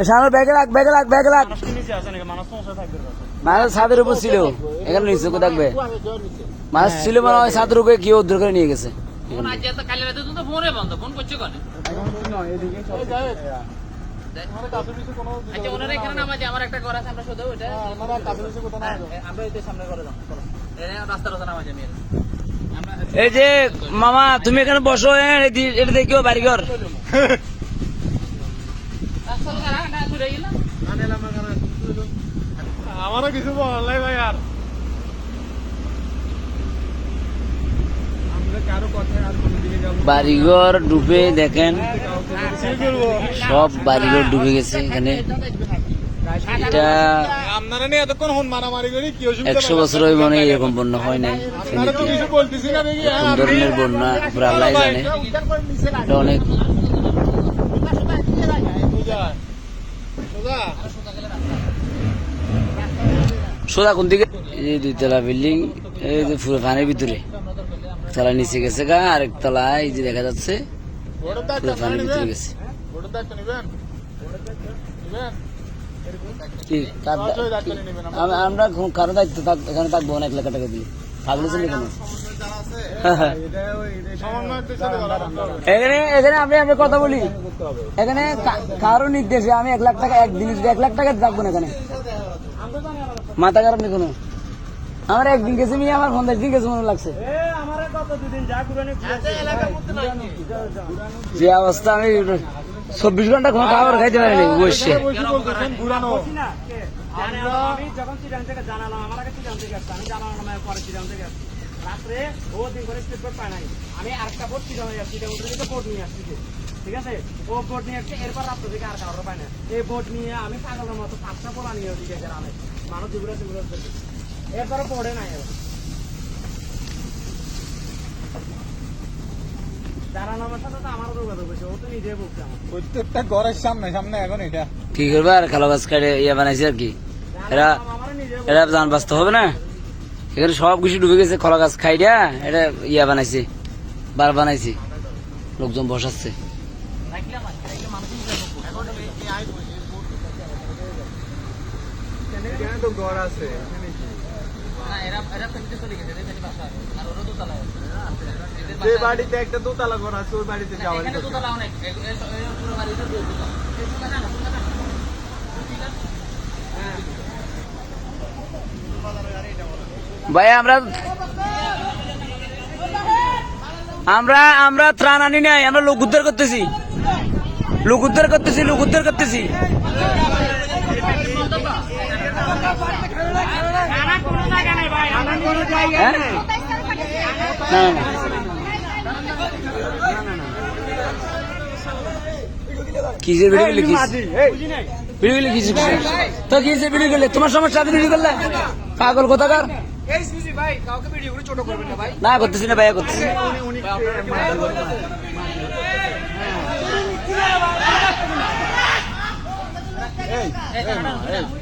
সামনে ব্যাগে রাখ ব্যাগে রাখ ব্যাগে রাখ মানুষ ছাদের উপর ছিল এখানে নিচে থাকবে। মানুষ ছিল মানে ওই ছাদের উপরে কি উদ্ধার করে নিয়ে গেছে। ফোন আজ তো কালি রাতে তো ফোনে বন্ধ ফোন করছ কেন? আচ্ছা হ্যাঁ, আমরা ওই সামনে করে দাও চলো। এখানে রাস্তা রাস্তা নামাজে আমি আমরা এই যে মামা তুমি এখানে বসো হ্যাঁ এটা দেখিও বাড়িঘর রাস্তা তো খারাপ না ঘুরে গেলাম আমারও কিছু বলাই ভাই আর। আমরা কারও কথায় আর কোনো দিকে যাব বাড়িঘর ডুবে দেখেন। সব বাড়িঘর ডুবে গেছে এখানে। এটা একশো বছর ওই মনে এরকম বন্যা হয় নাই। ধরনের বন্যা আল্লাহ জানে। এটা অনেক সোজা কোন দিকে? এই দুইতলা বিল্ডিং, এই যে পুরো পানির ভিতরে। তলা নিচে গেছে গা আর তলা এই যে দেখা যাচ্ছে, পুরো পানির ভিতরে গেছে। আমরা কারও দায়িত্ব এখানে থাকব, অনেক লাখ টাকা দিয়ে। এখানে আমরা কথা বলি। এখানে কারও নির্দেশে আমি এক লাখ টাকা একদিন যদি এক লাখ টাকা থাকব না এখানে। মাথা খারাপ নেই কোনো? আমার একদিন গেছে মিয়া, আমার পঞ্চাশ দিন গেছে মনে লাগছে। যা অবস্থা, আমি চব্বিশ ঘণ্টা কোনো খাবার খাইতে পারিনি, বসে। ঘুরানো না কে? আমরা আমি যখন চিরাং থেকে জানালাম আমার আগে চিরাং থেকে আসছে আমি জানালাম পরে চিরাং থেকে আসছি। রাত্রে ও দিন করে স্টেট বোর্ড পায় নাই। আমি আরেকটা বোর্ড চিরাং হয়ে আসছি চিরাং থেকে বোর্ড নিয়ে আসছি ঠিক আছে? ও বোর্ড নিয়ে আসছে এরপর রাত্র থেকে আর কারোর পায় না এই বোর্ড নিয়ে আমি পাগলের মতো পাঁচটা পোলা নিয়ে ওদিকে গ্রামে। মানুষ যেগুলো সেগুলো এরপরে বোর্ডে নাই এবার। আমার সাথে তো আমারও যোগাযোগ প্রত্যেকটা ঘরের সামনে সামনে এখন এটা। কি করবে আর খালা গাছ কাটে ইয়ে বানাইছে আর কি। এরা এরা জান বাঁচতে হবে না? এখানে সব কিছু ডুবে গেছে কলা গাছ খাই দিয়া এটা ইয়া বানাইছে বার বানাইছে। লোকজন বসাচ্ছে। রাখলাম আজকে রাখলে মানুষ এখানে তো ঘর আছে? না এরা এরা ফেলতে চলে গেছে এদের বাসা। আর ওরা তো চালায় এদের যে বাসা- বাড়িতে একটা দোতলা ঘর আছে ওই বাড়িতে যাওয়া এখানে তো তালা অনেক। এ- এ- এ- পুরো বাড়িতে দুই দুটো। এই সুন্দর না, সুন্দর না। ভাই আমরা আমরা আমরা ত্রাণ আনি নাই আমরা লোক উদ্ধার করতেছি। লোক উদ্ধার করতেছি লোক উদ্ধার করতেছি। না, না, না। কিসের ভিডিও করলে কিস ভিডিও করলে কিসের তো কিসের ভিডিও করলে? তোমার সমস্যা আছে ভিডিও করলে? পাগল কোথাকার? এই।